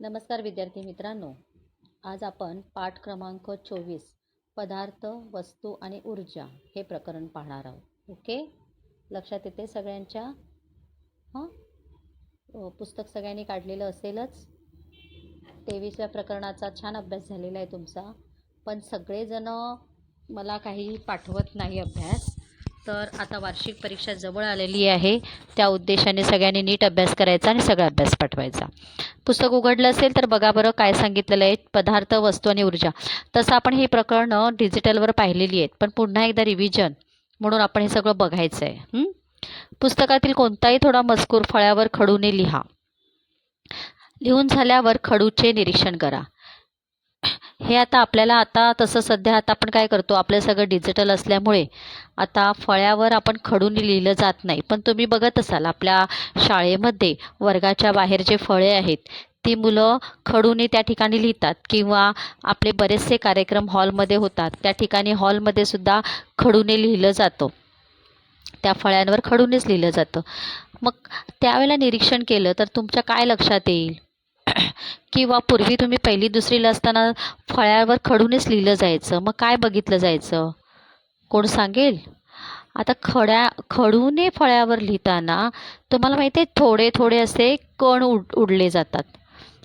नमस्कार विद्यार्थी मित्रांनो. आज आपण पाठ क्रमांक चोवीस पदार्थ वस्तू आणि ऊर्जा हे प्रकरण पाहणार आहोत. ओके? लक्षात येते सगळ्यांच्या? हां? पुस्तक सगळ्यांनी काढलेलं असेलच? तेवीसव्या प्रकरणाचा छान अभ्यास झालेला आहे तुमचा. पण सगळेजणं मला काही पाठवत नाही अभ्यास. तर आता वार्षिक परीक्षा जवळ आलेली आहे. त्या उद्देशाने सगळ्यांनी नीट अभ्यास करायचा आणि सगळा अभ्यास पाठवायचा. पुस्तक उघडलं असेल तर बघा बरं काय सांगितलेलं आहे. पदार्थ वस्तू आणि ऊर्जा. तसं आपण ही प्रकरणं डिजिटलवर पाहिलेली आहेत. पण पुन्हा एकदा रिव्हिजन म्हणून आपण हे सगळं बघायचं आहे पुस्तकातील कोणताही थोडा मजकूर फळ्यावर खडूने लिहा. लिहून झाल्यावर खडूचे निरीक्षण करा. हे आता आपल्याला आता तसं सध्या आता आपण काय करतो आपलं सगळं डिजिटल असल्यामुळे आता फळ्यावर आपण खडूने लिहिलं जात नाही. पण तुम्ही बघत असाल आपल्या शाळेमध्ये वर्गाच्या बाहेर जे फळे आहेत ती मुलं खडूने त्या ठिकाणी लिहितात किंवा आपले बरेचसे कार्यक्रम हॉलमध्ये होतात त्या ठिकाणी हॉलमध्ये सुद्धा खडूने लिहिलं जातं. त्या फळ्यांवर खडूनेच लिहिलं जातं. मग त्यावेळेला निरीक्षण केलं तर तुमच्या काय लक्षात येईल? किंवा पूर्वी तुम्ही पहिली दुसरीला असताना फळ्यावर खडूनेच लिहिलं जायचं. मग काय बघितलं जायचं? कोण सांगेल? आता खड्या खडूने फळ्यावर लिहिताना तुम्हाला माहिती आहे थोडे थोडे असे कण उड उडले जातात.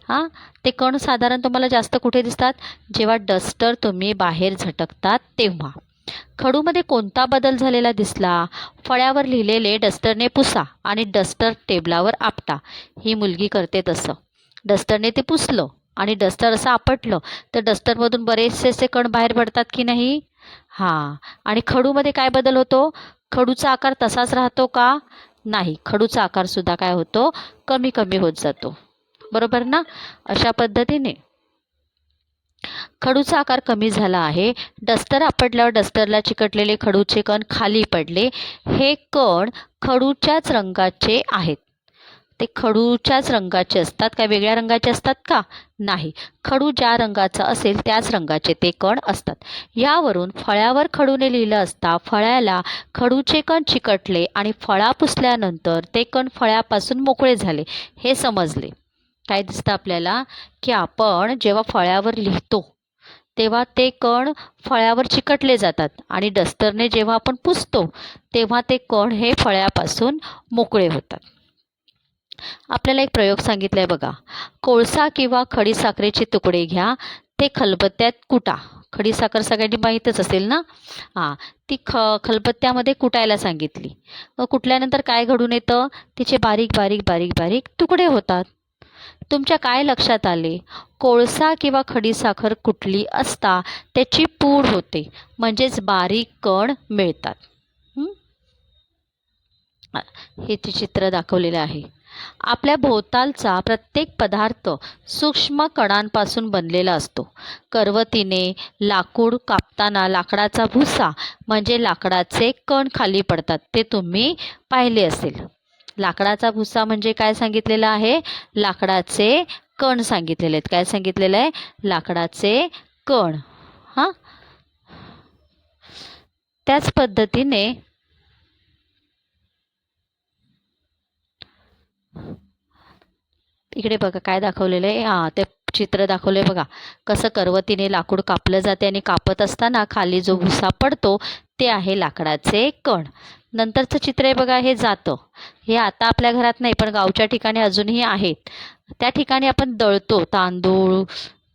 हां? ते कण साधारण तुम्हाला जास्त कुठे दिसतात? जेव्हा डस्टर तुम्ही बाहेर झटकतात तेव्हा. खडूमध्ये कोणता बदल झालेला दिसला? फळ्यावर लिहिलेले डस्टरने पुसा आणि डस्टर टेबलावर आपटा. ही मुलगी करते तसं. डस्टरने ते पुसलं आणि डस्टर असं आपटलं तर डस्टरमधून बरेचसे असे कण बाहेर पडतात की नाही? हां. आणि खडूमध्ये काय बदल होतो? खडूचा आकार तसाच राहतो का? नाही. खडूचा आकारसुद्धा काय होतो? कमी कमी होत जातो. बरोबर ना? अशा पद्धतीने. खडूचा आकार कमी झाला आहे. डस्टर आपटल्यावर डस्टरला चिकटलेले खडूचे कण खाली पडले. हे कण खडूच्याच रंगाचे आहेत. ते खडूच्याच रंगाचे असतात. काय वेगळ्या रंगाचे असतात का? नाही. खडू ज्या रंगाचा असेल त्याच रंगाचे ते कण असतात. यावरून फळ्यावर खडूने लिहिलं असता फळ्याला खडूचे कण चिकटले आणि फळा पुसल्यानंतर ते कण फळ्यापासून मोकळे झाले. हे समजले. काय दिसतं आपल्याला? की आपण जेव्हा फळ्यावर लिहितो तेव्हा ते कण फळ्यावर चिकटले जातात आणि डस्टरने जेव्हा आपण पुसतो तेव्हा ते कण हे फळ्यापासून मोकळे होतात. आपल्याला एक प्रयोग सांगितला आहे बघा. कोळसा किंवा खडीसाखरेचे तुकडे घ्या. ते खलबत्त्यात कुटा. खडीसाखर सगळ्यांनी माहीतच असेल ना? हां. ती ख खलबत्त्यामध्ये कुटायला सांगितली. कुटल्यानंतर काय घडून येतं? तिचे बारीक बारीक बारीक बारीक तुकडे होतात. तुमच्या काय लक्षात आले? कोळसा किंवा खडीसाखर कुठली असता त्याची पूड होते. म्हणजेच बारीक कण मिळतात. हे ते चित्र दाखवलेलं आहे. आपल्या भोवतालचा प्रत्येक पदार्थ सूक्ष्म कणांपासून बनलेला असतो. करवतीने लाकूड कापताना लाकडाचा भुसा म्हणजे लाकडाचे कण खाली पडतात ते तुम्ही पाहिले असेल. लाकडाचा भुसा म्हणजे काय सांगितलेलं आहे? लाकडाचे कण सांगितलेले आहेत. काय सांगितलेलं आहे? लाकडाचे कण. हां? त्याच पद्धतीने इकडे बघा काय दाखवलेलं आहे? हां ते चित्र दाखवलं आहे बघा. कसं करवतीने लाकूड कापलं जाते आणि कापत असताना खाली जो भुसा पडतो ते आहे लाकडाचे कण. नंतरचं चित्र आहे बघा हे जातं. हे आता आपल्या घरात नाही पण गावच्या ठिकाणी अजूनही आहेत. त्या ठिकाणी आपण दळतो तांदूळ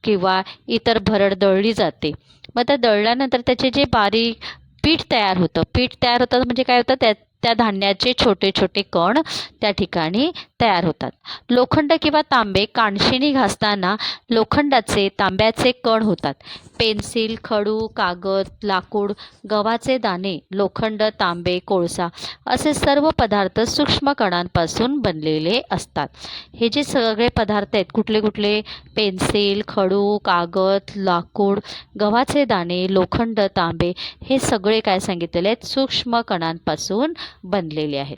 किंवा इतर भरड दळली जाते. मग त्या दळल्यानंतर त्याचे जे बारीक पीठ तयार होतं पीठ तयार होतं म्हणजे काय होतं? त्या त्या धान्याचे छोटे छोटे कण त्या ठिकाणी तयार होतात. लोखंड किंवा तांबे कानशिनी घासताना लोखंडाचे तांब्याचे कण होतात. पेन्सिल खडू कागद लाकूड गव्हाचे दाणे लोखंड तांबे कोळसा असे सर्व पदार्थ सूक्ष्म कणांपासून बनलेले असतात. हे जे सगळे पदार्थ आहेत कुठले कुठले? पेन्सिल खडू कागद लाकूड गव्हाचे दाणे लोखंड तांबे हे सगळे काय सांगितलेले आहेत? सूक्ष्म कणांपासून बनलेले आहेत.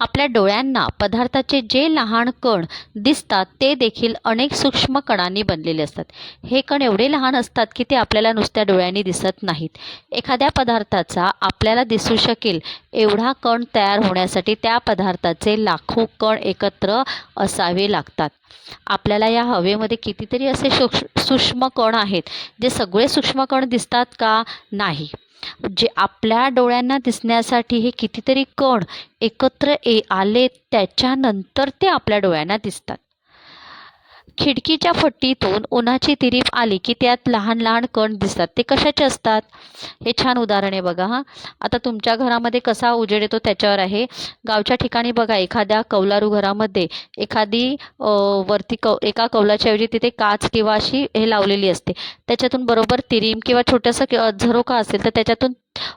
आपल्या डोळ्यांना पदार्थाचे जे लहान कण दिसतात ते देखील अनेक सूक्ष्म कणांनी बनलेले असतात. हे कण एवढे लहान असतात की ते आपल्याला नुसत्या डोळ्यांनी दिसत नाहीत. एखाद्या पदार्थाचा आपल्याला दिसू शकेल एवढा कण तयार होण्यासाठी त्या पदार्थाचे लाखो कण एकत्र असावे लागतात. आपल्याला या हवेमध्ये कितीतरी असे सूक्ष सूक्ष्म कण आहेत जे सगळे सूक्ष्म कण दिसतात का नाही? जे आपल्या डोळ्यांना दिसण्यासाठी हे कितीतरी कण एकत्र ए आले त्याच्यानंतर ते आपल्या डोळ्यांना दिसतात. खिडकीच्या फट्टीतून उन्हाची तिरीप आली की त्यात लहान लहान कण दिसतात. ते कशाचे असतात? हे छान उदाहरण आहे बघा हां. आता तुमच्या घरामध्ये कसा उजेड येतो त्याच्यावर आहे. गावच्या ठिकाणी बघा एखाद्या कौलारू घरामध्ये एखादी वरती कौ एका कौलाच्या ऐवजी तिथे काच किंवा अशी हे लावलेली असते. त्याच्यातून बरोबर तिरीम किंवा छोटंसं झरोका असेल तर त्याच्यातून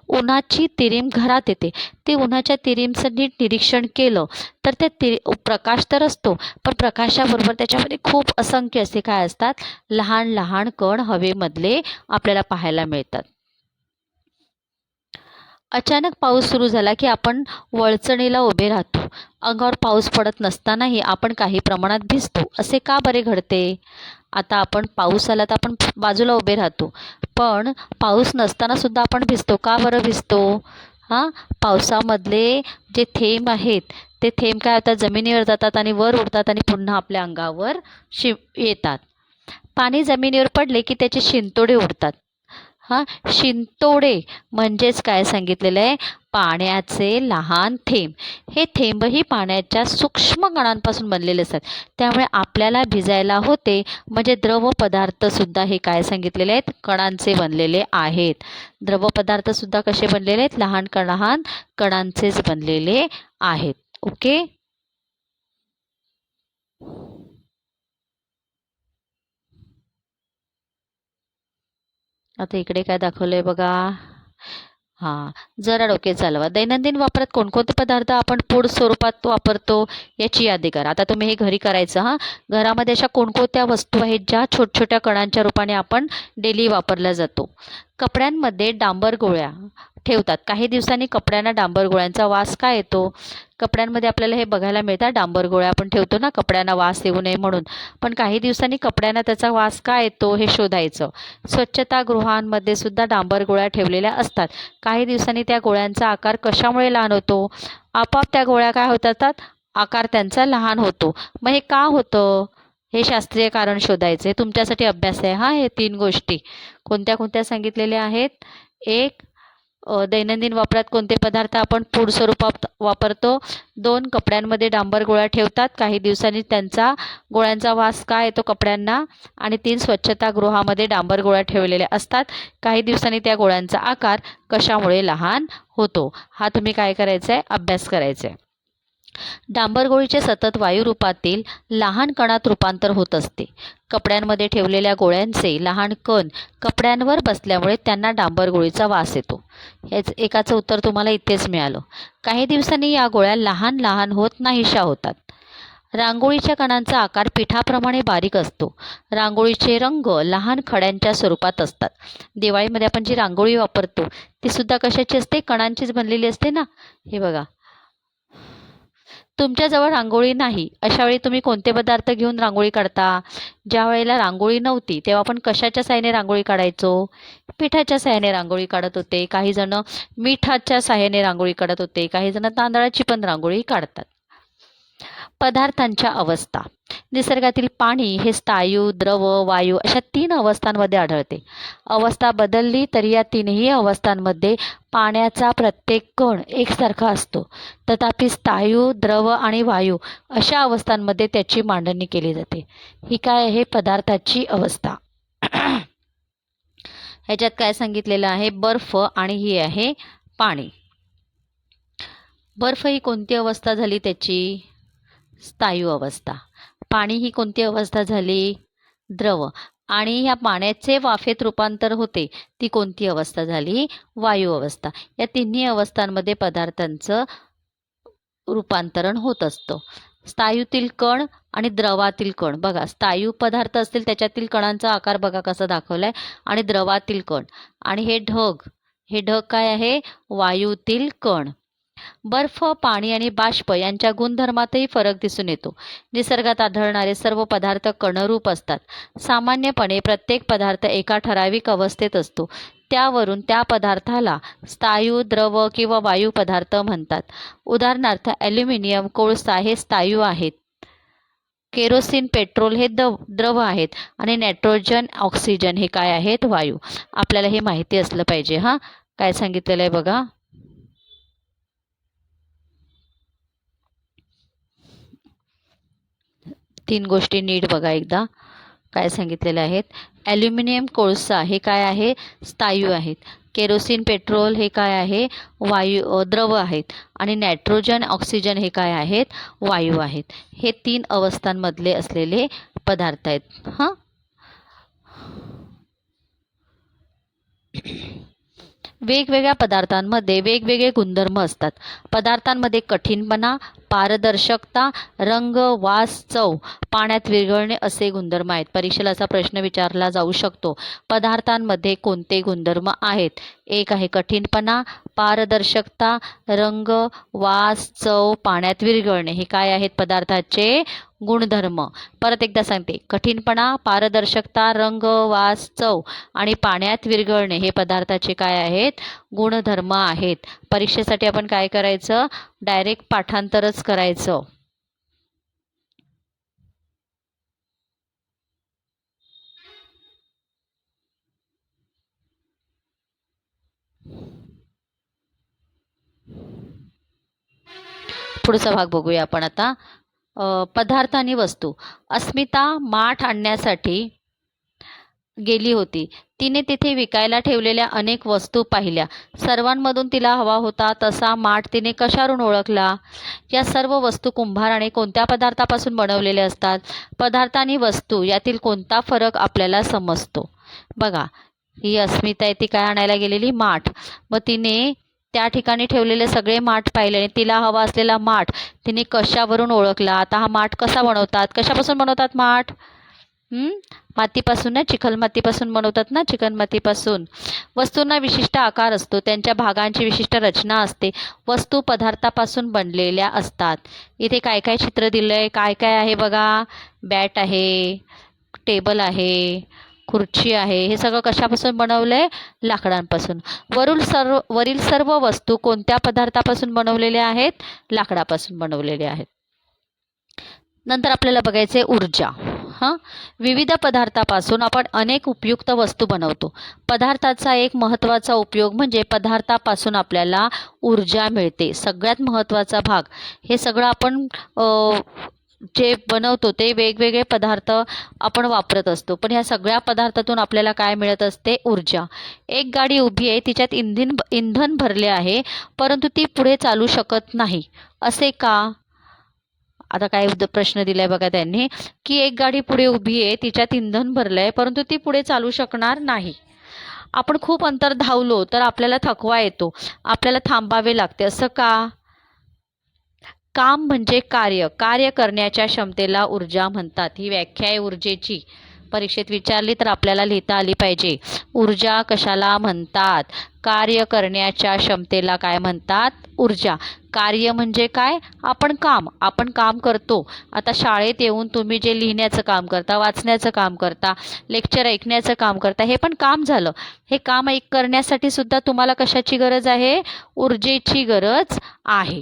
उन्हाची तिरीम घरात येते. ते उन्हाच्या तिरीमचं नीट निरीक्षण केलं तर ते ति प्रकाश तर असतो पण प्रकाशाबरोबर त्याच्यामध्ये खूप असंख्य असे काय असतात? लहान लहान कण हवेमधले आपल्याला पाहायला मिळतात. अचानक पाऊस सुरू झाला की आपण वळचणीला उभे राहतो. अंगावर पाऊस पडत नसतानाही आपण काही प्रमाणात भिजतो. असे का बरे घडते? आता आपण पाऊस आला तर आपण बाजूला उभे राहतो. पण पाऊस नसतानासुद्धा आपण भिजतो. का बरं भिजतो? हां? पावसामधले जे थेंब आहेत ते थेंब काय होतात? जमिनीवर जातात आणि वर उडतात आणि पुन्हा आपल्या अंगावर शि येतात. पाणी जमिनीवर पडले की त्याचे शिंतोडे उडतात. हां शिंतोडे म्हणजेच काय सांगितलेलं आहे? पाण्याचे लहान थेंब. हे थेंबही पाण्याच्या सूक्ष्म कणांपासून बनलेले असतात. त्यामुळे आपल्याला भिजायला होते म्हणजे द्रव पदार्थसुद्धा हे काय सांगितलेले आहेत? कणांचे बनलेले आहेत. द्रव पदार्थसुद्धा कसे बनलेले आहेत? लहान कणहान कणांचेच बनलेले आहेत. ओके? आता इकडे काय दाखवलं आहे बघा. हां जरा डोके चालवा. दैनंदिन वापरात कोणकोणते पदार्थ आपण पूड स्वरूपात वापरतो याची यादी करा. आता तुम्ही हे घरी करायचं हां? घरामध्ये अशा कोणकोणत्या वस्तू आहेत ज्या छोट्या छोट्या कणांच्या रूपाने आपण डेली वापरल्या जातो? कपड्यांमध्ये डांबर गोळ्या ठेवतात. काही दिवसांनी कपड्यांना डांबर गोळ्यांचा वास का येतो? कपड्यांमध्ये आपल्याला हे बघायला मिळतात डांबर गोळ्या आपण ठेवतो ना कपड्यांना वास येऊ नये म्हणून. पण काही दिवसांनी कपड्यांना त्याचा वास का येतो हे शोधायचं. स्वच्छतागृहांमध्ये सुद्धा डांबर गोळ्या ठेवलेल्या असतात. काही दिवसांनी त्या गोळ्यांचा आकार कशामुळे लहान होतो? आपाप त्या गोळ्या काय होतात? आकार त्यांचा लहान होतो. मग हे का होतं? हे शास्त्रीय कारण शोधायचं. तुमच्यासाठी अभ्यास आहे हां हे तीन गोष्टी. कोणत्या कोणत्या सांगितलेल्या आहेत? एक दैनंदिन वापरात कोणते पदार्थ आपण पूड स्वरूपात वापरतो? दोन कपड्यांमध्ये डांबर गोळ्या ठेवतात. काही दिवसांनी त्यांचा गोळ्यांचा वास का येतो कपड्यांना? आणि तीन स्वच्छतागृहामध्ये डांबर गोळ्या ठेवलेल्या असतात. काही दिवसांनी त्या गोळ्यांचा आकार कशामुळे लहान होतो? हा तुम्ही काय करायचा आहे अभ्यास करायचा आहे डांबरगोळीचे सतत वायुरूपातील लहान कणात रूपांतर होत असते. कपड्यांमध्ये ठेवलेल्या गोळ्यांचे लहान कण कपड्यांवर बसल्यामुळे त्यांना डांबरगोळीचा वास येतो. ह्याच एकाचं उत्तर तुम्हाला इथेच मिळालं. काही दिवसांनी या गोळ्या लहान लहान होत नाहीशा होतात. रांगोळीच्या कणांचा आकार पिठाप्रमाणे बारीक असतो. रांगोळीचे रंग लहान खड्यांच्या स्वरूपात असतात. दिवाळीमध्ये आपण जी रांगोळी वापरतो ती सुद्धा कशाची असते? कणांचीच बनलेली असते ना? हे बघा. तुमच्याजवळ रांगोळी नाही अशावेळी तुम्ही कोणते पदार्थ घेऊन रांगोळी काढता? ज्या वेळेला रांगोळी नव्हती तेव्हा आपण कशाच्या साह्याने रांगोळी काढायचो? पिठाच्या साहाय्याने रांगोळी काढत होते. काहीजणं मिठाच्या साहाय्याने रांगोळी काढत होते. काहीजणं तांदळाची पण रांगोळी काढतात. पदार्थांच्या अवस्था. निसर्गातील पाणी हे स्थायू द्रव वायू अशा तीन अवस्थांमध्ये आढळते. अवस्था बदलली तरी या तीनही अवस्थांमध्ये पाण्याचा प्रत्येक कण एकसारखा असतो. तथापि स्थायू द्रव आणि वायू अशा अवस्थांमध्ये त्याची मांडणी केली जाते. ही काय आहे? पदार्थाची अवस्था. ह्याच्यात काय सांगितलेलं आहे? बर्फ आणि ही आहे पाणी. बर्फ ही कोणती अवस्था झाली त्याची? स्थायू अवस्था. पाणी ही कोणती अवस्था झाली? द्रव. आणि ह्या पाण्याचे वाफेत रूपांतर होते ती कोणती अवस्था झाली? वायू अवस्था. या तिन्ही अवस्थांमध्ये पदार्थांचं रूपांतरण होत असतं. स्थायूतील कण आणि द्रवातील कण. बघा स्थायू पदार्थ असतील त्याच्यातील कणांचा आकार बघा कसा दाखवला आहे आणि द्रवातील कण. आणि हे ढग. हे ढग काय आहे? वायूतील कण. बर्फ पाणी आणि बाष्प यांच्या गुणधर्मातही फरक दिसून येतो. निसर्गात आढळणारे सर्व पदार्थ कणरूप असतात. सामान्यपणे प्रत्येक पदार्थ एका ठराविक अवस्थेत असतो. त्यावरून त्या पदार्थाला स्थायू द्रव किंवा वायू पदार्थ म्हणतात. उदाहरणार्थ ॲल्युमिनियम कोळसा हे स्थायू आहेत. केरोसिन पेट्रोल हे द द्रव आहेत. आणि नायट्रोजन ऑक्सिजन हे काय आहेत? वायू. आपल्याला हे माहिती असलं पाहिजे हां? काय सांगितलेलं आहे बघा? तीन गोष्टी नीट बघा एकदा. काय सांगितलेले आहेत? ॲल्युमिनियम कोळसा हे काय आहे? स्थायू आहेत. केरोसिन पेट्रोल हे काय आहे? वायू द्रव आहेत. आणि नायट्रोजन ऑक्सिजन हे काय आहेत? वायू आहेत. हे तीन अवस्थांमधले असलेले पदार्थ आहेत. हां? वेगवेगळ्या पदार्थांमध्ये वेगवेगळे गुणधर्म असतात. पदार्थांमध्ये कठीणपणा पारदर्शकता रंग वास चव पाण्यात विरघळणे असे गुणधर्म आहेत. परीक्षेला असा प्रश्न विचारला जाऊ शकतो. पदार्थांमध्ये कोणते गुणधर्म आहेत? एक आहे कठीणपणा पारदर्शकता रंग वास चव पाण्यात विरघळणे. हे काय आहेत पदार्थाचे? गुणधर्म. परत एकदा सांगते. कठीणपणा पारदर्शकता रंग वास चव आणि पाण्यात विरघळणे हे पदार्थाचे काय आहेत? गुणधर्म आहेत. परीक्षेसाठी आपण काय करायचं? डायरेक्ट पाठांतरच करायचं. पुढचा भाग बघूया आपण आता. पदार्थ आणि वस्तू. अस्मिता माठ आणण्यासाठी गेली होती. तिने तिथे विकायला ठेवलेल्या अनेक वस्तू पाहिल्या. सर्वांमधून तिला हवा होता तसा माठ तिने कशावरून ओळखला? या सर्व वस्तू कुंभाराने कोणत्या पदार्थापासून बनवलेल्या असतात? पदार्थ आणि वस्तू यातील कोणता फरक आपल्याला समजतो? बघा ही अस्मिता आहे ती काय आणायला गेलेली? माठ. मग तिने त्या ठिकाणी ठेवलेले सगळे माठ पाहिले आणि तिला हवा असलेला माठ तिने कशावरून ओळखला? आता हा माठ कसा बनवतात? कशापासून बनवतात माठ? मातीपासून ना? चिखल मातीपासून बनवतात ना? चिकन मातीपासून. वस्तूंना विशिष्ट आकार असतो. त्यांच्या भागांची विशिष्ट रचना असते. वस्तू पदार्थापासून बनलेल्या असतात. इथे काय काय चित्र दिलं आहे काय काय आहे बघा? बॅट आहे टेबल आहे खुर्ची आहे हे सगळं कशापासून बनवलं? आहे लाकडांपासून. वरील सर्व वरील सर्व वस्तू कोणत्या पदार्थापासून बनवलेल्या आहेत? लाकडापासून बनवलेल्या आहेत. नंतर आपल्याला बघायचं आहे ऊर्जा. हां? विविध पदार्थापासून आपण अनेक उपयुक्त वस्तू बनवतो. पदार्थाचा एक महत्त्वाचा उपयोग म्हणजे पदार्थापासून आपल्याला ऊर्जा मिळते. सगळ्यात महत्त्वाचा भाग. हे सगळं आपण जे बनवतो ते वेगवेगळे पदार्थ आपण वापरत असतो. पण ह्या सगळ्या पदार्थातून आपल्याला काय मिळत असते? ऊर्जा. एक गाडी उभी आहे तिच्यात इंधन इंधन भरले आहे परंतु ती पुढे चालू शकत नाही. असे का? आता काय प्रश्न दिलाय बघा त्यांनी की एक गाडी पुढे उभी आहे तिच्यात इंधन भरलं आहे परंतु ती पुढे चालू शकणार नाही. आपण खूप अंतर धावलो तर आपल्याला थकवा येतो. आपल्याला थांबावे लागते. असं का? काम म्हणजे कार्य. कार्य करण्याच्या क्षमतेला ऊर्जा म्हणतात. ही व्याख्या आहे ऊर्जेची. परीक्षेत विचारली तर आपल्याला लिहिता आली पाहिजे. ऊर्जा कशाला म्हणतात? कार्य करण्याच्या क्षमतेला काय म्हणतात? ऊर्जा. कार्य म्हणजे काय? आपण काम. आपण काम करतो. आता शाळेत येऊन तुम्ही जे लिहिण्याचं काम करता वाचण्याचं काम करता लेक्चर ऐकण्याचं काम करता हे पण काम झालं. हे काम ऐक करण्यासाठी सुद्धा तुम्हाला कशाची गरज आहे? ऊर्जेची गरज आहे.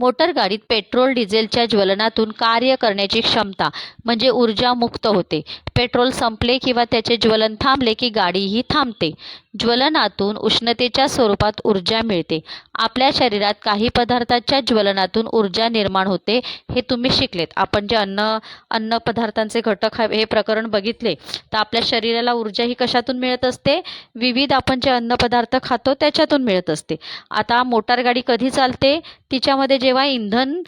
मोटर गाडीत पेट्रोल डिझेलच्या ज्वलनातून कार्य करण्याची क्षमता म्हणजे ऊर्जा मुक्त होते. पेट्रोल संपले किंवा त्याचे ज्वलन थांबले की गाडीही थांबते. ज्वलनातून उष्णतेच्या स्वरूपात ऊर्जा मिळते. आपल्या शरीरात काही पदार्थाच्या ज्वलनातून ऊर्जा निर्माण होते हे तुम्ही शिकलेत. आपण जे अन्न अन्न पदार्थांचे घटक हे प्रकरण बघितले तर आपल्या शरीराला ऊर्जा ही कशातून मिळत असते? विविध आपण जे अन्नपदार्थ खातो त्याच्यातून मिळत असते. आता मोटार गाडी कधी चालते? तिच्यामध्ये जेव्हा इंधन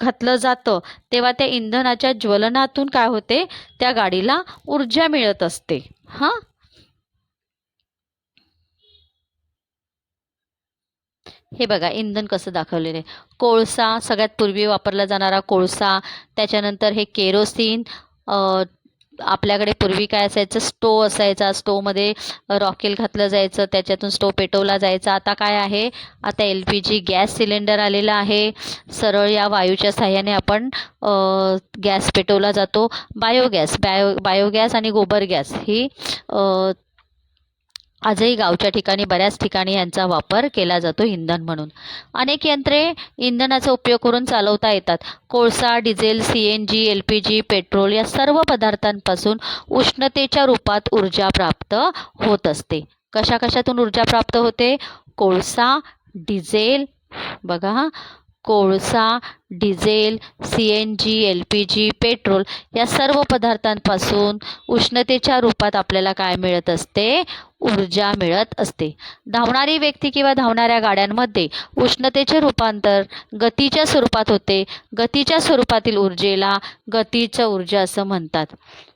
घातलं जातं तेव्हा त्या इंधनाच्या ज्वलनातून काय होते? त्या गाडीला ऊर्जा मिळत असते. हां? हे बघा इंधन कसं दाखवलेलं आहे. कोळसा सगळ्यात पूर्वी वापरला जाणारा कोळसा त्याच्यानंतर हे केरोसिन आपल्याकडे पूर्वी काय असायचं? स्टो असायचा. स्टोमध्ये रॉकेल घातलं जायचं. त्याच्यातून स्टो पेटवला जायचा. आता काय आहे? आता L P G gas cylinder आलेला आहे. सरळ या वायूच्या साह्याने आपण गॅस पेटवला जातो. बायोगॅस बायो बायोगॅस आणि गोबर गॅस ही आजही गावच्या ठिकाणी बऱ्याच ठिकाणी यांचा वापर केला जातो इंधन म्हणून. अनेक यंत्रे इंधनाचा उपयोग करून चालवता येतात. कोळसा diesel C N G L P G petrol या सर्व पदार्थांपासून उष्णतेच्या रूपात ऊर्जा प्राप्त होत असते. कशा कशातून ऊर्जा प्राप्त होते? कोळसा डिझेल बघा कोळसा diesel C N G L P G petrol या सर्व पदार्थांपासून उष्णतेच्या रूपात आपल्याला काय मिळत असते? ऊर्जा मिळत असते. धावणारी व्यक्ती किंवा धावणाऱ्या गाड्यांमध्ये उष्णतेचे रूपांतर गतीच्या स्वरूपात होते. गतीच्या स्वरूपातील ऊर्जेला गतीचं ऊर्जा असं म्हणतात.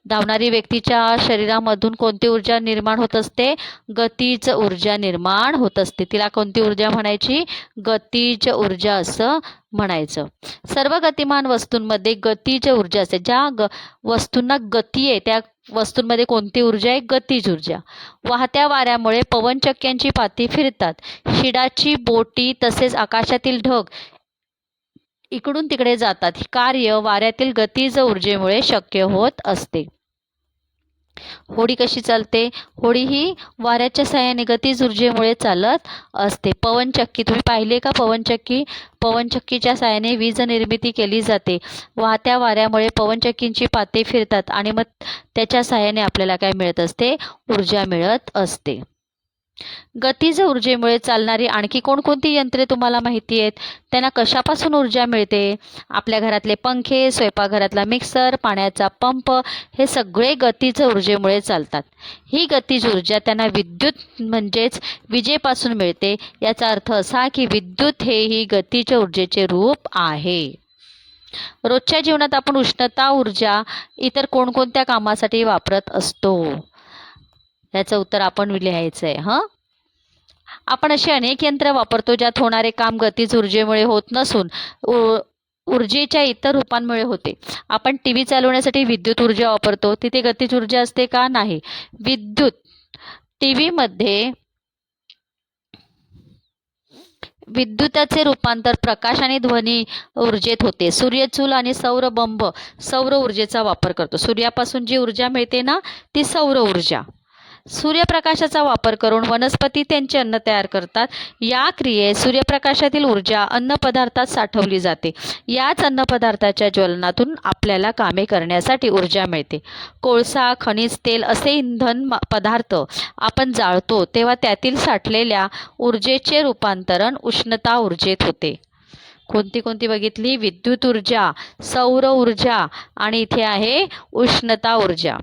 धावणारी व्यक्तीच्या शरीरामधून कोणती ऊर्जा निर्माण होत असते? गतीच ऊर्जा निर्माण होत असते. तिला कोणती ऊर्जा म्हणायची? गतीच ऊर्जा असं म्हणायचं. सर्व गतिमान वस्तूंमध्ये गतीज ऊर्जा असते. ज्या ग वस्तूंना गती आहे त्या वस्तूंमध्ये कोणती ऊर्जा आहे? गतीज ऊर्जा. वाहत्या वाऱ्यामुळे पवनचक्क्यांची पाती फिरतात. शिडाची बोटी तसेच आकाशातील ढग इकडून तिकडे जातात. कार्य वाऱ्यातील गतीज ऊर्जेमुळे शक्य होत असते. होडी कशी चालते? होडी ही वाऱ्याच्या साहाय्याने गतीज ऊर्जेमुळे चालत असते. पवनचक्की तुम्ही पाहिले का पवनचक्की? पवनचक्कीच्या साहाय्याने वीज निर्मिती केली जाते. वाहत्या वाऱ्यामुळे पवनचक्कींची पाते फिरतात आणि मग त्याच्या साहाय्याने आपल्याला काय मिळत असते? ऊर्जा मिळत असते. गतीज ऊर्जेमुळे चालणारी आणखी कोणकोणती यंत्रे तुम्हाला माहिती आहेत? त्यांना कशापासून ऊर्जा मिळते? आपल्या घरातले पंखे स्वयंपाकघरातला मिक्सर पाण्याचा पंप हे सगळे गतीज ऊर्जेमुळे चालतात. ही गतीज ऊर्जा त्यांना विद्युत म्हणजेच विजेपासून मिळते. याचा अर्थ असा की विद्युत हे ही गतीज ऊर्जेचे रूप आहे. रोजच्या जीवनात आपण उष्णता ऊर्जा इतर कोणकोणत्या कामासाठी वापरत असतो? याचं उत्तर आपण लिहायचं आहे हं? आपण असे अनेक यंत्र वापरतो ज्यात होणारे काम गतीज ऊर्जेमुळे होत नसून ऊर्जेच्या इतर रूपांमुळे होते. आपण टी व्ही चालवण्यासाठी विद्युत ऊर्जा वापरतो. तिथे गतीज ऊर्जा असते का? नाही. विद्युत टी व्हीमध्ये विद्युताचे रूपांतर प्रकाश आणि ध्वनी ऊर्जेत होते. सूर्यचूल आणि सौरबंब सौर ऊर्जेचा वापर करतो. सूर्यापासून जी ऊर्जा मिळते ना ती सौर ऊर्जा. सूर्यप्रकाशाचा वापर करून वनस्पती त्यांचे अन्न तयार करतात. या क्रियेत सूर्यप्रकाशातील ऊर्जा अन्नपदार्थात साठवली जाते. याच अन्नपदार्थाच्या ज्वलनातून आपल्याला कामे करण्यासाठी ऊर्जा मिळते. कोळसा खनिज तेल असे इंधन पदार्थ आपण जाळतो तेव्हा त्यातील साठलेल्या ऊर्जेचे रूपांतरण उष्णता ऊर्जेत होते. कोणती कोणती बघितली? विद्युत ऊर्जा सौर ऊर्जा आणि इथे आहे उष्णता ऊर्जा.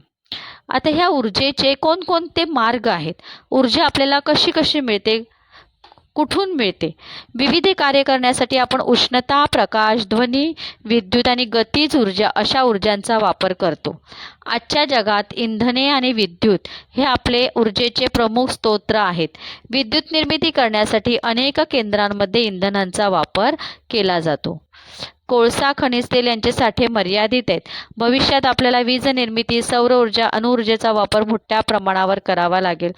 आता ह्या ऊर्जेचे कोणकोणते मार्ग आहेत? ऊर्जा आपल्याला कशी कशी मिळते? कुठून मिळते? विविध कार्य करण्यासाठी आपण उष्णता प्रकाश ध्वनी विद्युत आणि गतीज ऊर्जा अशा ऊर्जांचा वापर करतो. आजच्या जगात इंधने आणि विद्युत हे आपले ऊर्जेचे प्रमुख स्तोत्र आहेत. विद्युत निर्मिती करण्यासाठी अनेक केंद्रांमध्ये इंधनांचा वापर केला जातो. कोळसा खनिज तेल यांचे साठे मर्यादित आहेत. भविष्यात आपल्याला वीज निर्मिती सौर ऊर्जा अणुऊर्जेचा वापर मोठ्या प्रमाणावर करावा लागेल.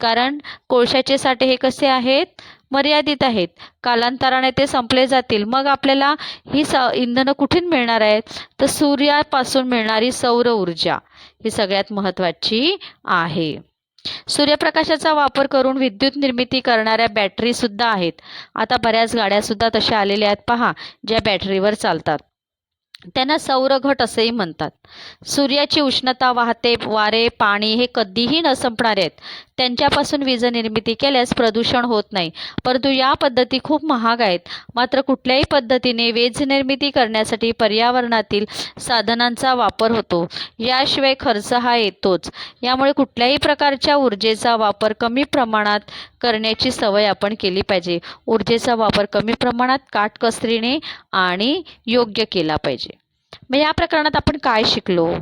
कारण कोळशाचे साठे हे कसे आहेत? मर्यादित आहेत. कालांतराने ते संपले जातील. मग आपल्याला ही स इंधनं कुठून मिळणार आहेत? तर सूर्यापासून मिळणारी सौर ऊर्जा ही सगळ्यात महत्त्वाची आहे. सूर्यप्रकाशाचा वापर करून विद्युत निर्मिती करणाऱ्या बॅटरीसुद्धा आहेत. आता बऱ्याच गाड्यासुद्धा तशा आलेल्या आहेत. पहा ज्या बॅटरीवर चालतात. त्यांना सौरघट असेही म्हणतात. सूर्याची उष्णता वाहते वारे पाणी हे कधीही न संपणारे आहेत. त्यांच्यापासून वीज निर्मिती केल्यास प्रदूषण होत नाही. परंतु या पद्धती खूप महाग आहेत. मात्र कुठल्याही पद्धतीने वीज निर्मिती करण्यासाठी पर्यावरणातील साधनांचा वापर होतो. याशिवाय खर्च हा येतोच. यामुळे कुठल्याही प्रकारच्या ऊर्जेचा वापर कमी प्रमाणात करण्याची सवय आपण केली पाहिजे. ऊर्जेचा वापर कमी प्रमाणात काटकसरीने आणि योग्य केला पाहिजे. मग या प्रकरणात आपण काय शिकलो?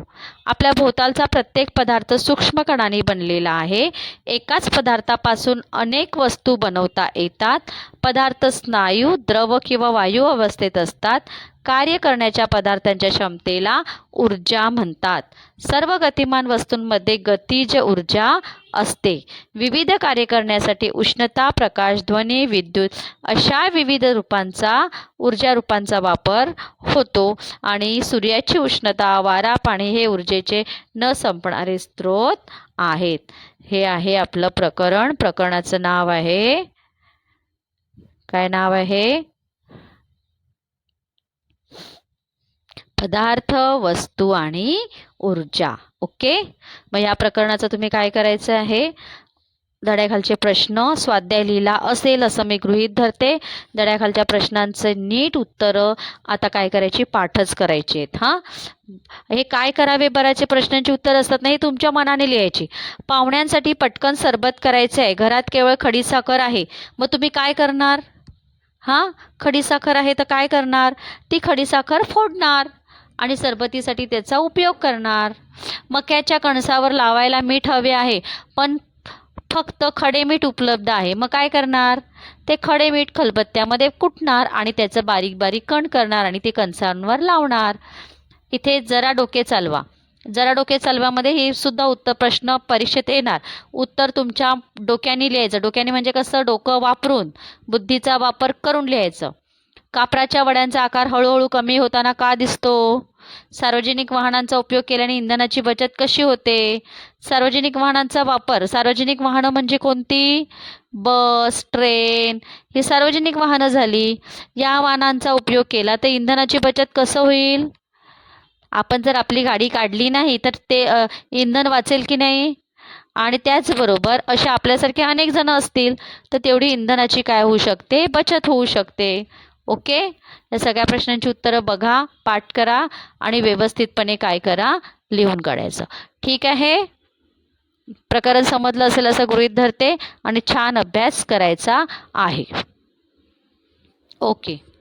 आपल्या भोवतालचा प्रत्येक पदार्थ सूक्ष्म कणाने बनलेला आहे. एकाच पदार्थापासून अनेक वस्तू बनवता येतात. पदार्थ स्नायू द्रव किंवा वायू अवस्थेत असतात. कार्य करण्याच्या पदार्थांच्या क्षमतेला ऊर्जा म्हणतात. सर्व गतिमान वस्तूंमध्ये गतिज ऊर्जा असते. विविध कार्य करण्यासाठी उष्णता प्रकाश ध्वनी विद्युत अशा विविध रूपांचा ऊर्जा रूपांचा वापर होतो आणि सूर्याची उष्णता वारा पाणी हे ऊर्जेचे न संपणारे स्रोत आहेत. हे आहे आपलं प्रकरण. प्रकरणाचं नाव आहे. काय नाव आहे? पदार्थ वस्तू आणि ऊर्जा. ओके? मग या प्रकरणाचं तुम्ही काय करायचं आहे? धड्याखालचे प्रश्न स्वाध्याय लिहिला असेल असं मी गृहीत धरते. धड्याखालच्या प्रश्नांचे नीट उत्तरं आता काय करायची? पाठच करायची आहेत हां? हे काय करावे? बऱ्याचे प्रश्नांची उत्तर असतात नाही तुमच्या मनाने लिहायची. पाहुण्यांसाठी पटकन सरबत करायचं आहे. घरात केवळ खडीसाखर आहे. मग तुम्ही काय करणार? हां? खडीसाखर आहे तर काय करणार? ती खडीसाखर फोडणार. आणि सरबतीसाठी त्याचा उपयोग करणार. मक्याच्या कणसावर लावायला मीठ हवे आहे पण फक्त खडे मीठ उपलब्ध आहे. मग काय करणार? ते खडे मीठ खलबत्त्यामध्ये कुटणार आणि त्याचं बारीक बारीक कण करणार आणि ते कणसांवर लावणार. इथे जरा डोके चालवा. जरा डोके चालवामध्ये हे सुद्धा उत्तर प्रश्न परीक्षेत येणार. उत्तर तुमच्या डोक्याने लिहायचं. डोक्याने म्हणजे कसं? डोकं वापरून बुद्धीचा वापर करून लिहायचं. कापराच्या वड्यांचा आकार हळूहळू कमी होताना का दिसतो? सार्वजनिक वाहनांचा उपयोग केल्याने इंधनाची बचत कशी होते? सार्वजनिक वाहनांचा वापर सार्वजनिक वाहनं म्हणजे कोणती? बस ट्रेन ही सार्वजनिक वाहनं झाली. या वाहनांचा उपयोग केला तर इंधनाची बचत कसं होईल? आपण जर आपली गाडी काढली नाही तर ते इंधन वाचेल की नाही? आणि त्याचबरोबर अशा आपल्यासारखे अनेक जण असतील तर तेवढी इंधनाची काय होऊ शकते? बचत होऊ शकते. ओके? या सगळ्या प्रश्नांची उत्तरं बघा पाठ करा आणि व्यवस्थितपणे काय करा लिहून काढायचं. ठीक आहे? प्रकरण समजलं असेल असं गृहीत धरते आणि छान अभ्यास करायचा आहे. ओके.